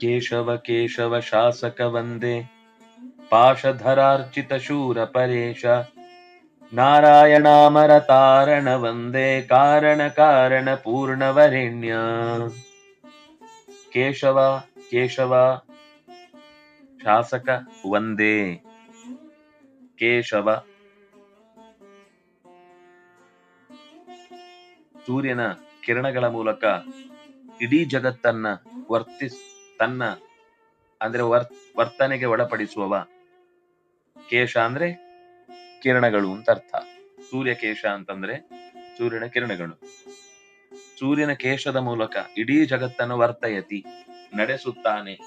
ಕೇಶವ ಕೇಶವ ಶಾಸಕ ವಂದೇ, ಪಾಶಧರಾರ್ಚಿತ ಪರೇಶ ನಾರಾಯಣಾಮರ ತಾರಣ ವಂದೇ, ಕಾರಣ ಕಾರಣ ಪೂರ್ಣವರೆಣ್ಯ. ಕೇಶವ ಕೇಶವ ಶಾಸಕ ವಂದೇ, ಕೇಶವ ಸೂರ್ಯನ ಕಿರಣಗಳ ಮೂಲಕ ಇಡೀ ಜಗತ್ತನ್ನ ವರ್ತಿಸ್ ತನ್ನ, ಅಂದ್ರೆ ವರ್, ವರ್ತನೆಗೆ ಒಳಪಡಿಸುವವ ಕೇಶ ಅಂದ್ರೆ ಕಿರಣಗಳು ಅಂತ ಅರ್ಥ. ಸೂರ್ಯ ಕೇಶ ಅಂತಂದ್ರೆ ಸೂರ್ಯನ ಕಿರಣಗಳು. ಸೂರ್ಯನ ಕೇಶದ ಮೂಲಕ ಇಡೀ ಜಗತ್ತನ್ನು ವರ್ತಯತಿ, ನಡೆಸುತ್ತಾನೆ.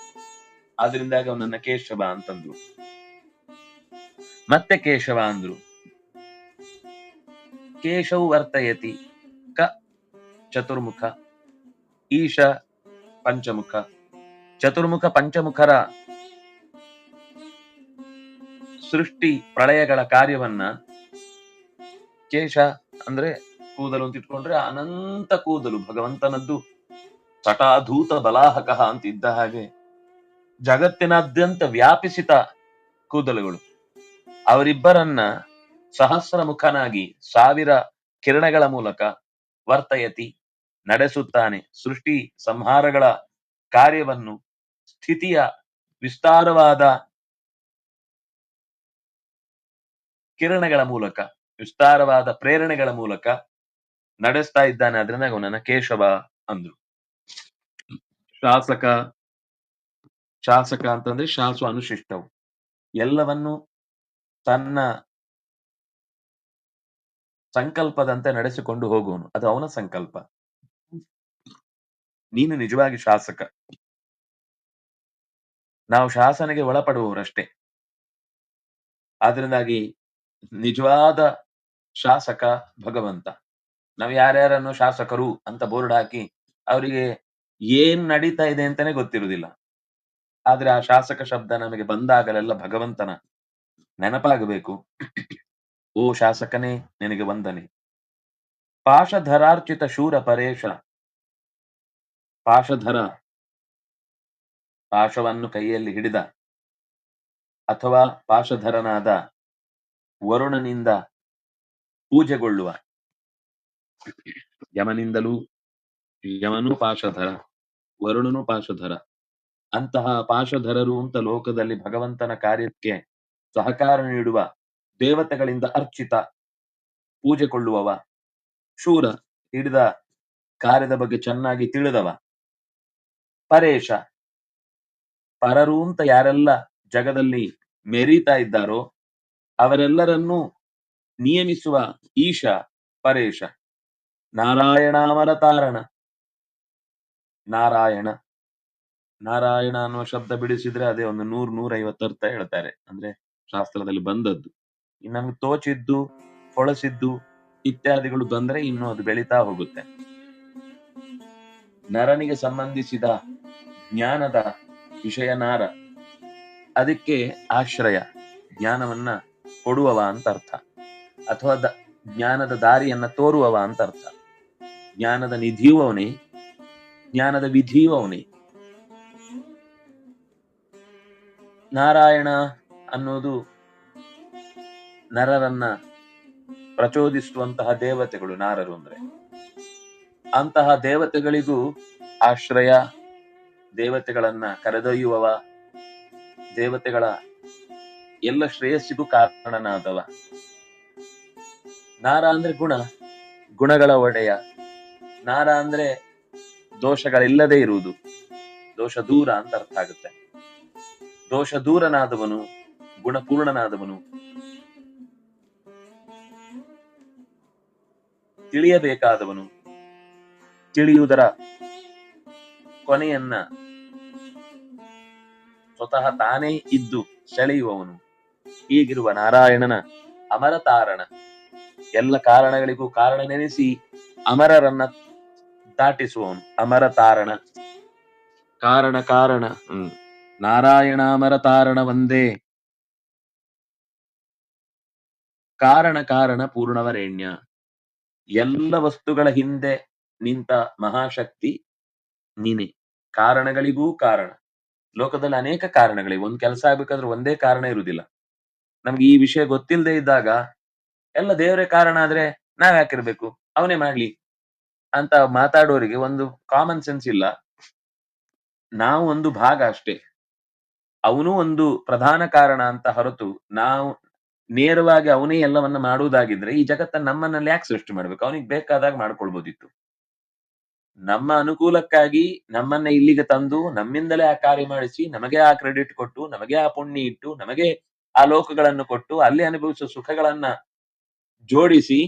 ಆದ್ರಿಂದಾಗಿ ಅವನನ್ನ ಕೇಶವ ಅಂತಂದ್ರು. ಮತ್ತೆ ಕೇಶವ ಅಂದ್ರು. ಕೇಶವು ವರ್ತಯತಿ ಕ ಚತುರ್ಮುಖ ಈಶ ಪಂಚಮುಖ. ಚತುರ್ಮುಖ ಪಂಚಮುಖರ ಸೃಷ್ಟಿ ಪ್ರಳಯಗಳ ಕಾರ್ಯವನ್ನ ಕೇಶ ಅಂದ್ರೆ ಕೂದಲು ಅಂತ ಇಟ್ಕೊಂಡ್ರೆ ಅನಂತ ಕೂದಲು, ಭಗವಂತನದ್ದು ಚಟಾಧೂತ ಬಲಾಹಕ ಅಂತ ಇದ್ದ ಹಾಗೆ ಜಗತ್ತಿನಾದ್ಯಂತ ವ್ಯಾಪಿಸಿತ ಕೂದಲುಗಳು. ಅವರಿಬ್ಬರನ್ನ ಸಹಸ್ರ ಮುಖನಾಗಿ ಸಾವಿರ ಕಿರಣಗಳ ಮೂಲಕ ವರ್ತಯತಿ ನಡೆಸುತ್ತಾನೆ. ಸೃಷ್ಟಿ ಸಂಹಾರಗಳ ಕಾರ್ಯವನ್ನು ಸ್ಥಿತಿಯ ವಿಸ್ತಾರವಾದ ಕಿರಣಗಳ ಮೂಲಕ, ವಿಸ್ತಾರವಾದ ಪ್ರೇರಣೆಗಳ ಮೂಲಕ ನಡೆಸ್ತಾ ಇದ್ದಾನೆ. ಅದರಿಂದ ಅವನನ್ನ ಕೇಶವ ಅಂದ್ರು. ಶಾಸಕ ಶಾಸಕ ಅಂತಂದ್ರೆ ಶಾಸು ಅನುಶಿಷ್ಟವು. ಎಲ್ಲವನ್ನು ತನ್ನ ಸಂಕಲ್ಪದಂತೆ ನಡೆಸಿಕೊಂಡು ಹೋಗುವನು. ಅದು ಅವನ ಸಂಕಲ್ಪ. ನೀನು ನಿಜವಾಗಿ ಶಾಸಕ. ನಾವು ಶಾಸನೆಗೆ ಒಳಪಡುವವರಷ್ಟೇ. ಆದ್ರಿಂದಾಗಿ ನಿಜವಾದ ಶಾಸಕ ಭಗವಂತ. ನಾವು ಯಾರ್ಯಾರನ್ನು ಶಾಸಕರು ಅಂತ ಬೋರ್ಡ್ ಹಾಕಿ ಅವರಿಗೆ ಏನ್ ನಡೀತಾ ಇದೆ ಅಂತಾನೆ ಗೊತ್ತಿರುವುದಿಲ್ಲ. ಆದ್ರೆ ಆ ಶಾಸಕ ಶಬ್ದ ನಮಗೆ ಬಂದಾಗಲೆಲ್ಲ ಭಗವಂತನ ನೆನಪಾಗಬೇಕು. ಓ ಶಾಸಕನೇ, ನಿನಗೆ ವಂದನೆ. ಪಾಶಧರಾರ್ಚಿತ ಶೂರ ಪರೇಶ ಪಾಶಧರ ಪಾಶವನ್ನು ಕೈಯಲ್ಲಿ ಹಿಡಿದ ಅಥವಾ ಪಾಶಧರನಾದ ವರುಣನಿಂದ ಪೂಜೆಗೊಳ್ಳುವ ಯಮನಿಂದಲೂ ಯಮನು ಪಾಶಧರ, ವರುಣನು ಪಾಶಧರ. ಅಂತಹ ಪಾಶಧರರು ಅಂತ ಲೋಕದಲ್ಲಿ ಭಗವಂತನ ಕಾರ್ಯಕ್ಕೆ ಸಹಕಾರ ನೀಡುವ ದೇವತೆಗಳಿಂದ ಅರ್ಚಿತ ಪೂಜೆಗೊಳ್ಳುವವ, ಶೂರ ಹಿಡಿದ ಕಾರ್ಯದ ಬಗ್ಗೆ ಚೆನ್ನಾಗಿ ತಿಳಿದವ. ಪರೇಶ. ಪರರು ಅಂತ ಯಾರೆಲ್ಲ ಜಗದಲ್ಲಿ ಮೆರೀತಾ ಇದ್ದಾರೋ ಅವರೆಲ್ಲರನ್ನೂ ನಿಯಮಿಸುವ ಈಶ ಪರೇಶ. ನಾರಾಯಣಾಮರ ತಾರಣ ನಾರಾಯಣ. ನಾರಾಯಣ ಅನ್ನುವ ಶಬ್ದ ಬಿಡಿಸಿದ್ರೆ ಅದೇ ಒಂದು ನೂರ್ ನೂರೈವತ್ತು ಅರ್ಥ ಹೇಳ್ತಾರೆ. ಅಂದ್ರೆ ಶಾಸ್ತ್ರದಲ್ಲಿ ಬಂದದ್ದು. ಇನ್ನು ತೋಚಿದ್ದು ಹೊಳಸಿದ್ದು ಇತ್ಯಾದಿಗಳು ಬಂದ್ರೆ ಇನ್ನು ಅದು ಬೆಳೀತಾ ಹೋಗುತ್ತೆ. ನರನಿಗೆ ಸಂಬಂಧಿಸಿದ ಜ್ಞಾನದ ವಿಷಯ ನಾರ. ಅದಕ್ಕೆ ಆಶ್ರಯ, ಜ್ಞಾನವನ್ನ ಕೊಡುವವ ಅಂತ ಅರ್ಥ. ಅಥವಾ ಜ್ಞಾನದ ದಾರಿಯನ್ನ ತೋರುವವ ಅಂತ ಅರ್ಥ. ಜ್ಞಾನದ ನಿಧಿಯೂ ಅವನೇ, ಜ್ಞಾನದ ವಿಧಿಯೂ ಅವನೇ. ನಾರಾಯಣ ಅನ್ನೋದು ನರರನ್ನ ಪ್ರಚೋದಿಸುವಂತಹ ದೇವತೆಗಳು ನಾರರು ಅಂದ್ರೆ. ಅಂತಹ ದೇವತೆಗಳಿಗೂ ಆಶ್ರಯ, ದೇವತೆಗಳನ್ನ ಕರೆದೊಯ್ಯುವವ, ದೇವತೆಗಳ ಎಲ್ಲ ಶ್ರೇಯಸ್ಸಿಗೂ ಕಾರಣನಾದವ. ನಾರ ಅಂದ್ರೆ ಗುಣ, ಗುಣಗಳ ಒಡೆಯ. ನಾರ ಅಂದ್ರೆ ದೋಷಗಳಿಲ್ಲದೆ ಇರುವುದು. ದೋಷ ದೂರ ಅಂತ ಅರ್ಥ ಆಗುತ್ತೆ. ದೋಷ ದೂರನಾದವನು, ಗುಣಪೂರ್ಣನಾದವನು. ತಿಳಿಯಬೇಕಾದವನು. ತಿಳಿಯುವುದರ ಕೊನೆಯನ್ನ ಸ್ವತಃ ತಾನೇ ಇದ್ದು ಸೆಳೆಯುವವನು. ಹೀಗಿರುವ ನಾರಾಯಣನ ಅಮರತಾರಣ. ಎಲ್ಲ ಕಾರಣಗಳಿಗೂ ಕಾರಣ ನೆನೆಸಿ ಅಮರರನ್ನ ದಾಟಿಸುವವನು. ಅಮರ ತಾರಣ ಕಾರಣ. ಕಾರಣ ನಾರಾಯಣ ಅಮರ ತಾರಣ ಒಂದೇ. ಕಾರಣ ಕಾರಣ ಪೂರ್ಣವರೇಣ್ಯ. ಎಲ್ಲ ವಸ್ತುಗಳ ಹಿಂದೆ ನಿಂತ ಮಹಾಶಕ್ತಿ ನೀನೆ. ಕಾರಣಗಳಿಗೂ ಕಾರಣ. ಲೋಕದಲ್ಲಿ ಅನೇಕ ಕಾರಣಗಳಿವೆ. ಒಂದ್ ಕೆಲಸ ಆಗ್ಬೇಕಾದ್ರೆ ಒಂದೇ ಕಾರಣ ಇರುವುದಿಲ್ಲ. ನಮ್ಗೆ ಈ ವಿಷಯ ಗೊತ್ತಿಲ್ಲದೆ ಇದ್ದಾಗ, ಎಲ್ಲ ದೇವರೇ ಕಾರಣ ಆದ್ರೆ ನಾವ್ ಯಾಕಿರ್ಬೇಕು? ಅವನೇ ಮಾಡ್ಲಿ ಅಂತ ಮಾತಾಡೋರಿಗೆ ಒಂದು ಕಾಮನ್ ಸೆನ್ಸ್ ಇಲ್ಲ. ನಾವು ಒಂದು ಭಾಗ ಅಷ್ಟೇ. ಅವನು ಒಂದು ಪ್ರಧಾನ ಕಾರಣ ಅಂತ ಹೊರತು ನಾವು ನೇರವಾಗಿ ಅವನೇ ಎಲ್ಲವನ್ನ ಮಾಡುವುದಾಗಿದ್ರೆ ಈ ಜಗತ್ತನ್ನ ನಮ್ಮನ್ನಲ್ಲಿ ಯಾಕೆ ಸೃಷ್ಟಿ ಮಾಡ್ಬೇಕು? ಅವನಿಗೆ ಬೇಕಾದಾಗ ಮಾಡ್ಕೊಳ್ಬೋದಿತ್ತು. ನಮ್ಮ ಅನುಕೂಲಕ್ಕಾಗಿ ನಮ್ಮನ್ನ ಇಲ್ಲಿಗೆ ತಂದು ನಮ್ಮಿಂದಲೇ ಆ ಕಾರ್ಯ ಮಾಡಿಸಿ, ನಮಗೆ ಆ ಕ್ರೆಡಿಟ್ ಕೊಟ್ಟು, ನಮಗೆ ಆ ಪುಣ್ಯ ಇಟ್ಟು, ನಮಗೆ ಆ ಲೋಕಗಳನ್ನು ಕೊಟ್ಟು, ಅಲ್ಲಿ ಅನುಭವಿಸುವ ಸುಖಗಳನ್ನ ಜೋಡಿಸಿ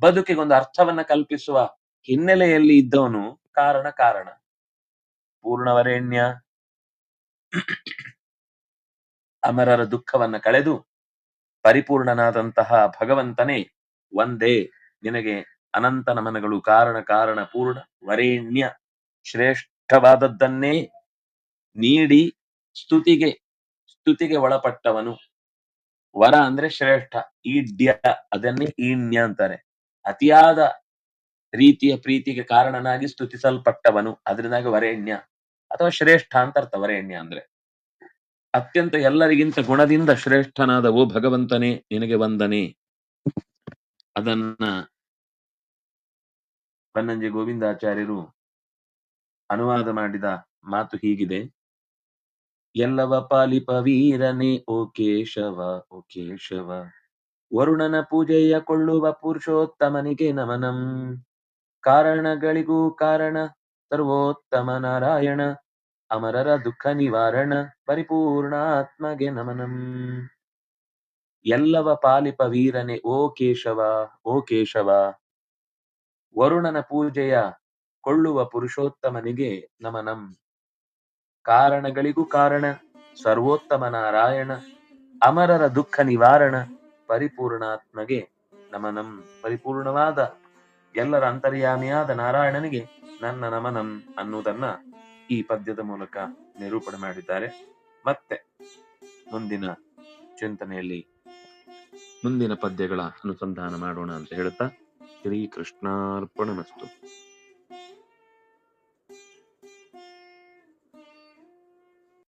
ಬದುಕಿಗೊಂದು ಅರ್ಥವನ್ನ ಕಲ್ಪಿಸುವ ಹಿನ್ನೆಲೆಯಲ್ಲಿ ಇದ್ದವನು ಕಾರಣ ಕಾರಣ. ಪೂರ್ಣವರೇಣ್ಯ ಅಮರರ ದುಃಖವನ್ನ ಕಳೆದು ಪರಿಪೂರ್ಣನಾದಂತಹ ಭಗವಂತನೇ ಒಂದೇ ನಿನಗೆ ಅನಂತ ನಮನಗಳು ಕಾರಣ ಕಾರಣ ಪೂರ್ಣ ವರೇಣ್ಯ ಶ್ರೇಷ್ಠವಾದದ್ದನ್ನೇ ನೀಡಿ ಸ್ತುತಿಗೆ ಸ್ತುತಿಗೆ ಒಳಪಟ್ಟವನು. ವರ ಅಂದ್ರೆ ಶ್ರೇಷ್ಠ, ಈಡ್ಯ, ಅದನ್ನೇ ಈಣ್ಯ ಅಂತಾರೆ. ಅತಿಯಾದ ರೀತಿಯ ಪ್ರೀತಿಗೆ ಕಾರಣನಾಗಿ ಸ್ತುತಿಸಲ್ಪಟ್ಟವನು ಅದರಿಂದಾಗಿ ವರೇಣ್ಯ ಅಥವಾ ಶ್ರೇಷ್ಠ ಅಂತ ಅರ್ಥ ವರೇಣ್ಯ ಅಂದ್ರೆ. ಅತ್ಯಂತ ಎಲ್ಲರಿಗಿಂತ ಗುಣದಿಂದ ಶ್ರೇಷ್ಠನಾದವು ಭಗವಂತನೇ, ನಿನಗೆ ವಂದನೆ. ಅದನ್ನ ಬನ್ನಂಜೆ ಗೋವಿಂದಾಚಾರ್ಯರು ಅನುವಾದ ಮಾಡಿದ ಮಾತು ಹೀಗಿದೆ. ಎಲ್ಲವ ಪಾಲಿಪ ವೀರನೆ ಓ ಕೇಶವ ಓ ಕೇಶವ. ವರುಣನ ಪೂಜೆಯ ಕೊಳ್ಳುವ ಪುರುಷೋತ್ತಮನಿಗೆ ನಮನಂ. ಕಾರಣಗಳಿಗೂ ಕಾರಣ, ಸರ್ವೋತ್ತಮ ನಾರಾಯಣ. ಅಮರರ ದುಃಖ ನಿವಾರಣ, ಪರಿಪೂರ್ಣಾತ್ಮಗೆ ನಮನಂ. ಎಲ್ಲವ ಪಾಲಿಪ ವೀರನೆ ಓ ಕೇಶವ ಓ ಕೇಶವ. ವರುಣನ ಪೂಜೆಯ ಕೊಳ್ಳುವ ಪುರುಷೋತ್ತಮನಿಗೆ ನಮನಂ. ಕಾರಣಗಳಿಗೂ ಕಾರಣ, ಸರ್ವೋತ್ತಮ ನಾರಾಯಣ, ಅಮರರ ದುಃಖ ನಿವಾರಣ, ಪರಿಪೂರ್ಣಾತ್ಮಗೆ ನಮನಂ. ಪರಿಪೂರ್ಣವಾದ ಎಲ್ಲರ ಅಂತರ್ಯಾಮಿಯಾದ ನಾರಾಯಣನಿಗೆ ನನ್ನ ನಮನಂ ಅನ್ನುವುದನ್ನ ಈ ಪದ್ಯದ ಮೂಲಕ ನಿರೂಪಣೆ ಮಾಡಿದ್ದಾರೆ. ಮತ್ತೆ ಮುಂದಿನ ಚಿಂತನೆಯಲ್ಲಿ ಮುಂದಿನ ಪದ್ಯಗಳ ಅನುಸಂಧಾನ ಮಾಡೋಣ ಅಂತ ಹೇಳ್ತಾ ಶ್ರೀ ಕೃಷ್ಣಾರ್ಪಣಮಸ್ತು